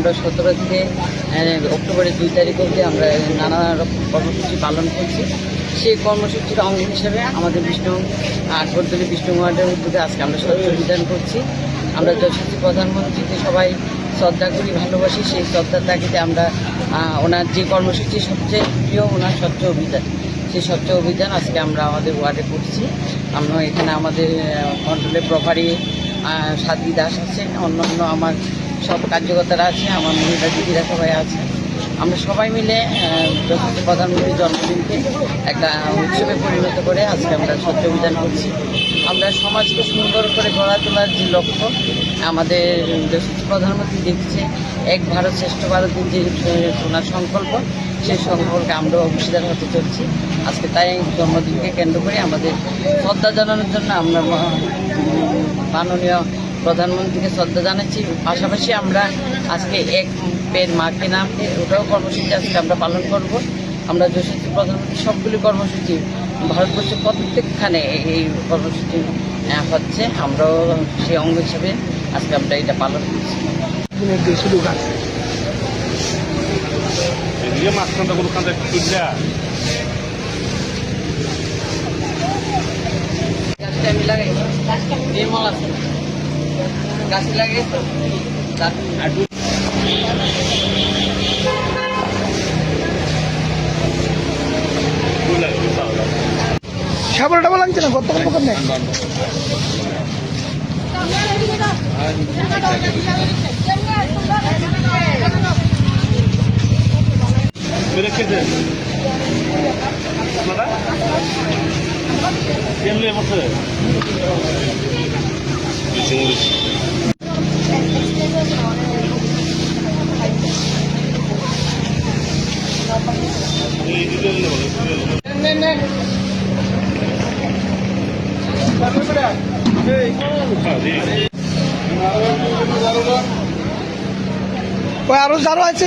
আমরা সতেরো থেকে অক্টোবরের দুই তারিখ অবধি আমরা নানা রকম কর্মসূচি পালন করছি। সেই কর্মসূচির অঙ্গ হিসেবে আমাদের বিষ্ণু আটবর্তলী বিষ্ণু ওয়ার্ডের উদ্যোগে আজকে আমরা স্বচ্ছ অভিযান করছি। আমরা যশস্বী প্রধানমন্ত্রীকে সবাই শ্রদ্ধা করি, ভালোবাসি। সেই শ্রদ্ধার তাগিদে আমরা ওনার যে কর্মসূচি সবচেয়ে প্রিয়, ওনার স্বচ্ছ অভিযান। সেই স্বচ্ছ অভিযান আজকে আমরা আমাদের ওয়ার্ডে করছি। আমরা এখানে আমাদের মণ্ডলের প্রভারী সাদী দাস আছেন। অন্যান্য আমার সব কার্যকর্তারা আছে, আমার মহিলা দিদিরা সবাই আছে। আমরা সবাই মিলে প্রধানমন্ত্রীর জন্মদিনকে একটা উৎসবে পরিণত করে আজকে আমরা স্বচ্ছ অভিযান করছি। আমরা সমাজকে সুন্দর করে গড়া তোলার যে লক্ষ্য, আমাদের প্রধানমন্ত্রী দেখছে, এক ভারত শ্রেষ্ঠ ভারতের যে সোনার সংকল্প, সেই সংকল্পকে আমরা অংশীদার হতে চলছি। আজকে তাই জন্মদিনকে কেন্দ্র করে আমাদের শ্রদ্ধা জানানোর জন্য আমরা মাননীয় প্রধানমন্ত্রীকে শ্রদ্ধা জানাচ্ছি। পাশাপাশি আমরা আজকে এক পের মাকে নামকে ওটাও কর্মসূচি আজকে আমরা পালন করব। আমরা যশস্বী প্রধানমন্ত্রী সবগুলি কর্মসূচি ভারতবর্ষের প্রত্যেকখানে এই কর্মসূচি হচ্ছে। আমরাও সেই অঙ্গ হিসেবে আজকে আমরা এটা পালন করছি। দিনের দেশি লোক আছে মাঝখানটা কোনখানটা একটু আমি লাগাই নির্মল আছে। গাছ লাগাই তো সাবল টাবল আনছে না? গতকাল পকর নেই আপনারা দিকে আরও যারো আছে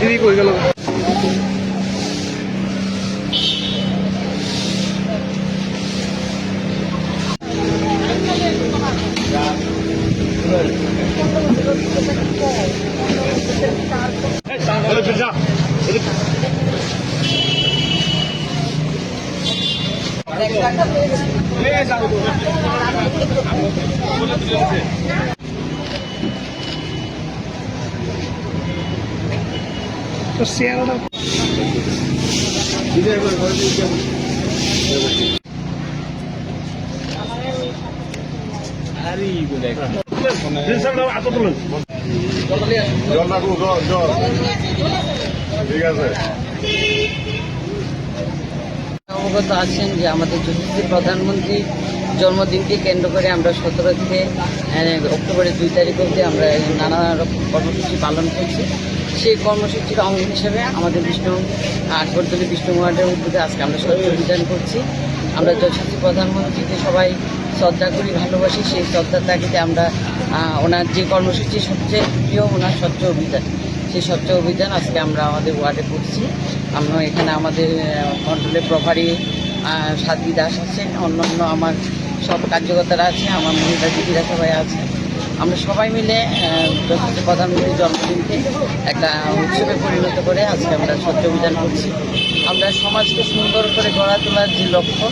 দিদি কই গেল yap. Öyle তো জল। ঠিক আছে। অবগত আছেন যে আমাদের যশস্বী প্রধানমন্ত্রী জন্মদিনকে কেন্দ্র করে আমরা সতেরো থেকে অক্টোবরের দুই তারিখ অবধি আমরা নানা রকম কর্মসূচি পালন করছি। সেই কর্মসূচির অঙ্গ হিসেবে আমাদের বিষ্ণু আটবর্তলী বিষ্ণু ওয়ার্ডের উদ্যোগে আজকে আমরা স্বচ্ছ অভিযান করছি। আমরা যশস্বী প্রধানমন্ত্রীকে সবাই শ্রদ্ধা করি, ভালোবাসি। সেই শ্রদ্ধার তাগিদে আমরা ওনার যে কর্মসূচি সবচেয়ে প্রিয়, ওনার স্বচ্ছ অভিযান। সেই স্বচ্ছ অভিযান আজকে আমরা আমাদের ওয়ার্ডে করছি। আমরা এখানে আমাদের মণ্ডলের প্রভারী সাদী দাস আছেন, অন্যান্য আমার সব কার্যকর্তারা আছে আমার মহিলা দিদিরা সবাই আছে আমরা সবাই মিলে প্রধানমন্ত্রীর জন্মদিনকে একটা উৎসবে পরিণত করে আজকে আমরা স্বচ্ছ অভিযান করছি। আমরা সমাজকে সুন্দর করে গড়া তোলার যে লক্ষ্য,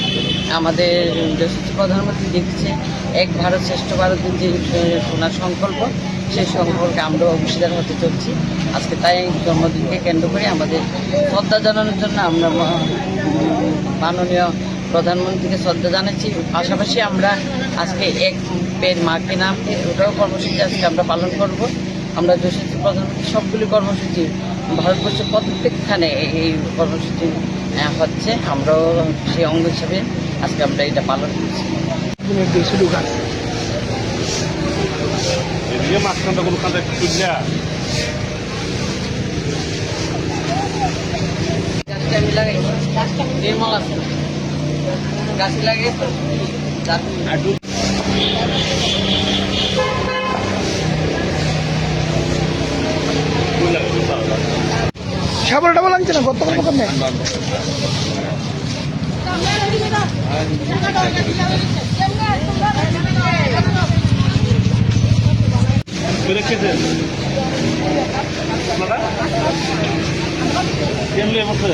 আমাদের যশস্বী প্রধানমন্ত্রী দেখছে, এক ভারত শ্রেষ্ঠ ভারতের যে ওনার সংকল্প সেই সম্পর্কে আমরা অংশীদার হতে চলছি। আজকে তাই জন্মদিনকে কেন্দ্র করে আমাদের শ্রদ্ধা জানানোর জন্য আমরা মাননীয় প্রধানমন্ত্রীকে শ্রদ্ধা জানাচ্ছি। পাশাপাশি আমরা আজকে এক পের মাকে নামকে ওটাও কর্মসূচি আজকে আমরা পালন করব। আমরা যশস্বী প্রধানমন্ত্রী সবগুলি কর্মসূচি ভারতবর্ষের প্রত্যেকখানে এই কর্মসূচি হচ্ছে। আমরাও সেই অঙ্গ হিসাবে আজকে আমরা এটা পালন করছি। এদিকে মাঝখানটা কোনখানটা লাগাই গাছ তুললা সাবল টাবল আনছে না গতকাল দোকান নেই রেখেছেন আপনারা কেমনি বসে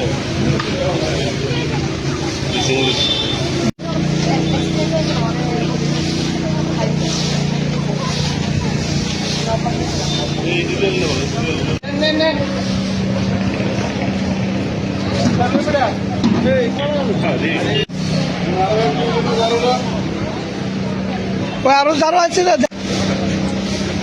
এই না আরও যারা আছে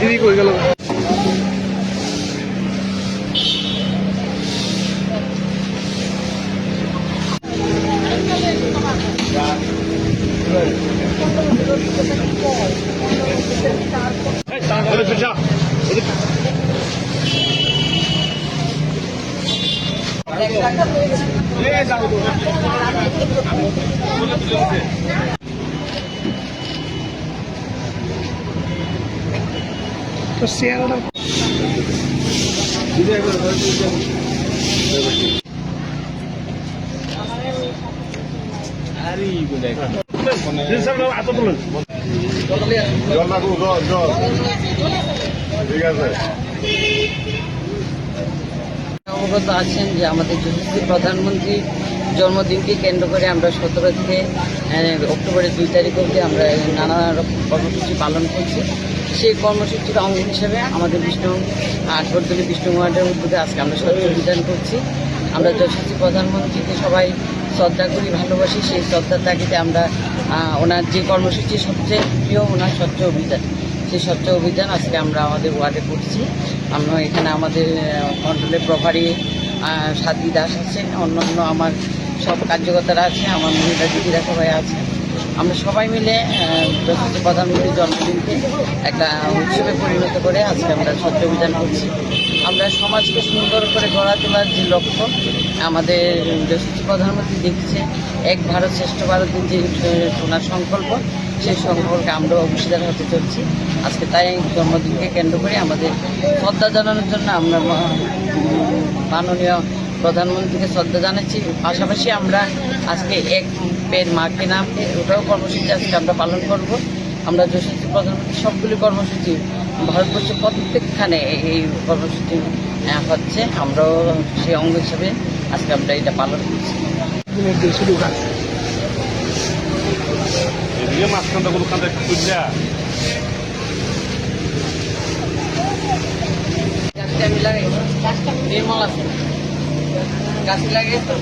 দিদি কই গেল ওরে পিছা ওরে তো জল। ঠিক আছে। অবগত আছেন যে আমাদের যশস্বী প্রধানমন্ত্রী জন্মদিনকে কেন্দ্র করে আমরা সতেরো থেকে অক্টোবরের দুই তারিখ অবধি আমরা নানা রকম কর্মসূচি পালন করছি। সেই কর্মসূচির অঙ্গ হিসেবে আমাদের বিষ্ণু আটবর্তলী বিষ্ণু ওয়ার্ডের উদ্যোগে আজকে আমরা স্বচ্ছ অভিযান করছি। আমরা যশস্বী প্রধানমন্ত্রীকে সবাই শ্রদ্ধা করি, ভালোবাসি। সেই শ্রদ্ধার তাগিদে আমরা ওনার যে কর্মসূচি সবচেয়ে প্রিয়, ওনার স্বচ্ছ অভিযান সেই স্বচ্ছ অভিযান আজকে আমরা আমাদের ওয়ার্ডে করছি। আমরা এখানে আমাদের মণ্ডলের প্রভারী সাদী দাস আছেন, অন্যান্য আমার সব কার্যকর্তারা আছে, আমার মহিলা দিদিরা সবাই আছে। আমরা সবাই মিলে প্রধানমন্ত্রীর জন্মদিনকে একটা উৎসবে পরিণত করে আজকে আমরা স্বচ্ছ অভিযান করছি। আমরা সমাজকে সুন্দর করে গড়া তোলার যে লক্ষ্য, আমাদের যশস্বী প্রধানমন্ত্রী দেখছে, এক ভারত শ্রেষ্ঠ ভারতের যে সোনার সংকল্প সেই সম্পর্কে আমরা অংশীদার হতে চলছি। আজকে তাই জন্মদিনকে কেন্দ্র করে আমাদের শ্রদ্ধা জানানোর জন্য আমরা মাননীয় প্রধানমন্ত্রীকে শ্রদ্ধা জানাচ্ছি। পাশাপাশি আমরা আজকে এক পের মাকে নাম ওটাও কর্মসূচি আজকে আমরা পালন করব। আমরা যশস্বী প্রধানমন্ত্রী সবগুলি কর্মসূচি ভারতবর্ষের প্রত্যেকখানে এই কর্মসূচি হচ্ছে। আমরাও সেই অঙ্গ হিসাবে আজকে আমরা এটা পালন করছি। এদিকে মাঝখানটা কোনখানটা আমি নির্মল আছে গাছ লাগিয়ে তো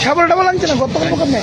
সাবল টাবল আনছে না গতকাল দোকান নেই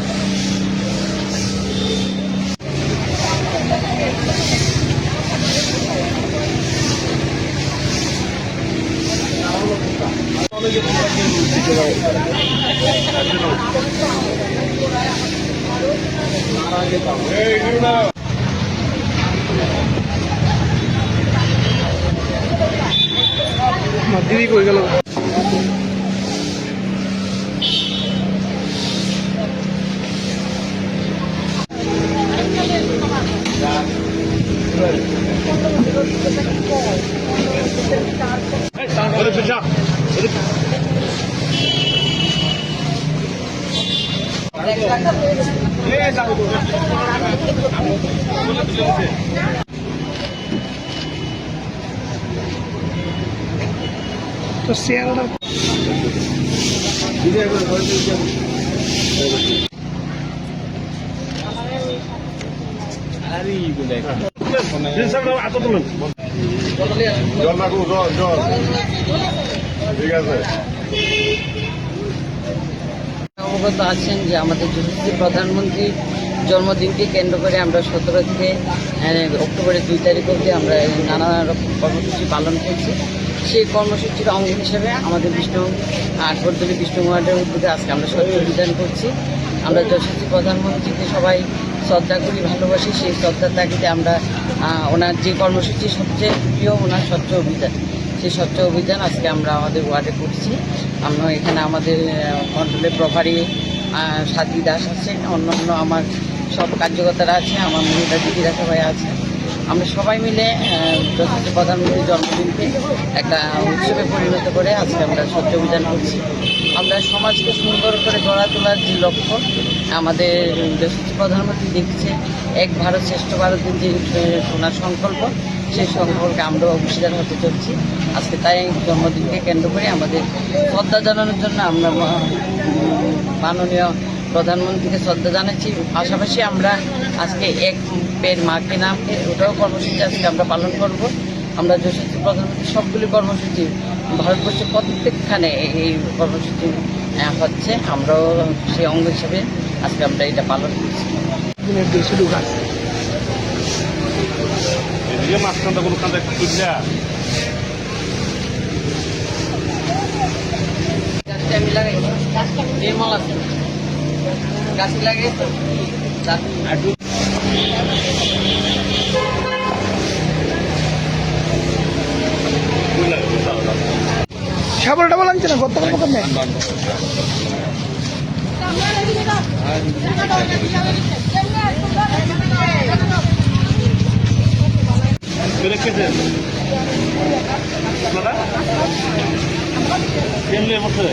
দিদি কই গেল পিছা তো চেয়ারটা হাতে তুলেন জল রাখো জল জল ঠিক আছে অবগত আছেন যে আমাদের যশস্বী প্রধানমন্ত্রীর জন্মদিনকে কেন্দ্র করে আমরা সতেরো থেকে অক্টোবরের দুই তারিখ অবধি আমরা নানা রকম কর্মসূচি পালন করছি। সেই কর্মসূচির অঙ্গ হিসেবে আমাদের বিষ্ণু আটবর্দলী বিষ্ণু ওয়ার্ডের উদ্যোগে আজকে আমরা স্বচ্ছ অভিযান করছি। আমরা যশস্বী প্রধানমন্ত্রীকে সবাই শ্রদ্ধা করি, ভালোবাসি। সেই শ্রদ্ধার তাগিদে আমরা ওনার যে কর্মসূচি সবচেয়ে প্রিয়, ওনার স্বচ্ছ অভিযান। সেই স্বচ্ছ অভিযান আজকে আমরা আমাদের ওয়ার্ডে করছি। আমরা এখানে আমাদের মন্ডলের প্রভারী সাথী দাস আছেন, অন্যান্য আমার সব কার্যকর্তারা আছে, আমার মহিলা দিদিরা সবাই আছে। আমরা সবাই মিলে যথাযথ প্রধানমন্ত্রীর জন্মদিনকে একটা উৎসবে পরিণত করে আজকে আমরা স্বচ্ছ অভিযান করছি। আমরা সমাজকে সুন্দর করে গড়া তোলার যে লক্ষ্য, আমাদের যশস্বী প্রধানমন্ত্রী দেখছে, এক ভারত শ্রেষ্ঠ ভারতের যে সোনার সংকল্প সেই সম্পর্কে আমরা অংশীদার হতে চলছি। আজকে তাই জন্মদিনকে কেন্দ্র করে আমাদের শ্রদ্ধা জানানোর জন্য আমরা মাননীয় প্রধানমন্ত্রীকে শ্রদ্ধা জানাচ্ছি। পাশাপাশি আমরা আজকে এক পের মাকে নামকে ওটাও কর্মসূচি আজকে আমরা পালন করব। আমরা যশস্বী প্রধানমন্ত্রী সবগুলি কর্মসূচি, ভারতবর্ষের প্রত্যেকখানে এই কর্মসূচি হচ্ছে। আমরাও সেই অঙ্গ হিসেবে আজকে আমরা এটা পালন করছি। এদিকে মাঝখানটা কোনখানটা একটু তুললা। গাছ একটু সাবল টাবল আনছে না গতকাল কখন নেই রেখেছেন আপনারা? কেমনে বসে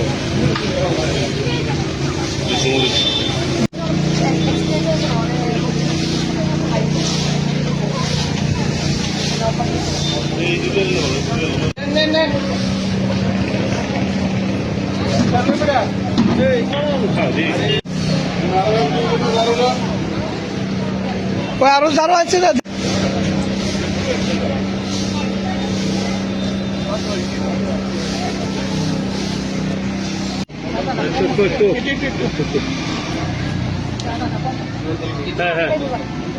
আরও যারও আছে না হ্যাঁ হ্যাঁ দিদি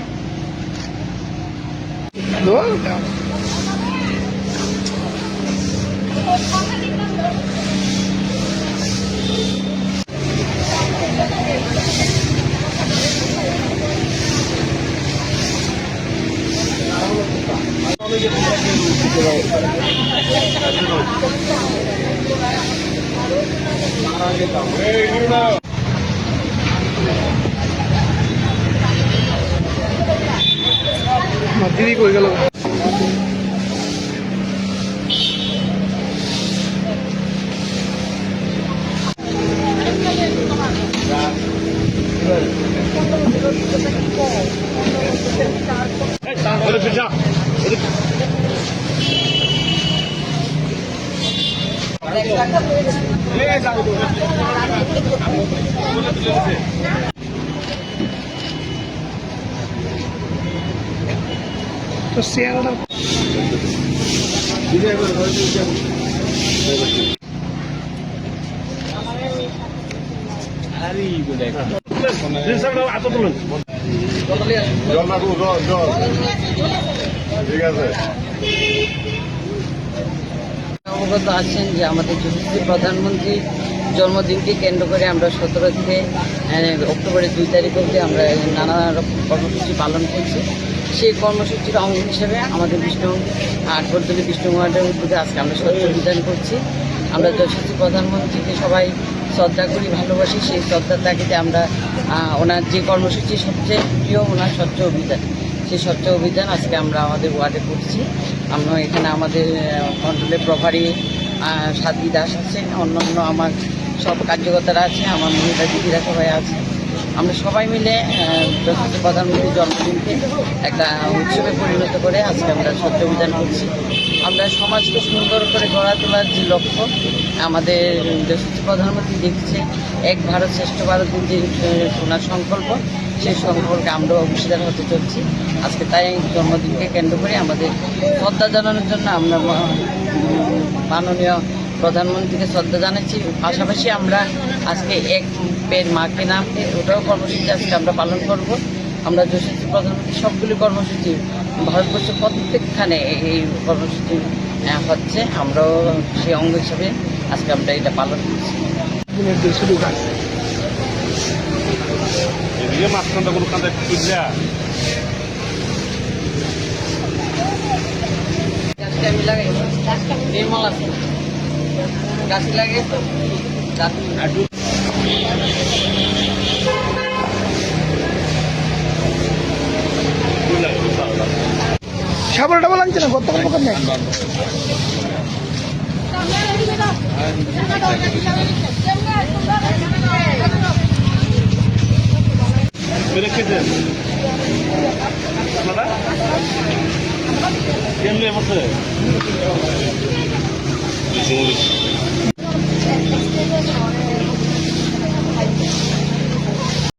তো চেয়ারটা জিনিসটা আতো তুলুন জল জল জল। ঠিক আছে। অবগত আছেন যে আমাদের যশস্বী প্রধানমন্ত্রী জন্মদিনকে কেন্দ্র করে আমরা সতেরো থেকে অক্টোবরের দুই তারিখ অবধি আমরা নানা রকম কর্মসূচি পালন করছি। সেই কর্মসূচির অঙ্গ হিসেবে আমাদের বিষ্ণু আটবর্তলী বিষ্ণু ওয়ার্ডের উদ্যোগে আজকে আমরা স্বচ্ছ অভিযান করছি। আমরা যশস্বী প্রধানমন্ত্রীকে সবাই শ্রদ্ধা করি, ভালোবাসি। সেই শ্রদ্ধার তাগিদে আমরা ওনার যে কর্মসূচি সবচেয়ে প্রিয়, ওনার স্বচ্ছ অভিযান। সেই স্বচ্ছ অভিযান আজকে আমরা আমাদের ওয়ার্ডে করছি। আমরা এখানে আমাদের মণ্ডলের প্রভারী সাধ্বী দাস আছেন, অন্যান্য আমার সব কার্যকর্তারা আছে, আমার মহিলা দিদিরা সবাই আছে। আমরা সবাই মিলে প্রধানমন্ত্রীর জন্মদিনকে একটা উৎসবে পরিণত করে আজকে আমরা সত্য অভিযান করছি। আমরা সমাজকে সুন্দর করে গড়া তোলার যে লক্ষ্য, আমাদের যশস্বী প্রধানমন্ত্রী দেখছে, এক ভারত শ্রেষ্ঠ ভারতের যে ওনার সংকল্প, সেই সম্পর্কে আমরা অংশীদার হতে চলছি। আজকে তাই জন্মদিনকে কেন্দ্র করে আমাদের শ্রদ্ধা জানানোর জন্য আমরা মাননীয় প্রধানমন্ত্রীকে শ্রদ্ধা জানাচ্ছি। পাশাপাশি আমরা আজকে এক পের মাকে নামকে ওটাও কর্মসূচি আজকে আমরা পালন করব। আমরা যশস্বী প্রধানমন্ত্রী সবগুলি কর্মসূচি ভারতবর্ষের প্রত্যেকখানে এই কর্মসূচি হচ্ছে। আমরাও সেই অঙ্গ হিসাবে আজকে আমরা এটা পালন করছি। দিনের যে সুযোগ আছে এদিকে মাঝখানটা কোনো কান্দা খুঁজলা গাছটা আমি লাগাই নির্মল আছে। গাছ লাগে সাবল টাবল আনছে না? গতকাল দোকান নেই রেখেছেন আপনারা? কেমনি বসে.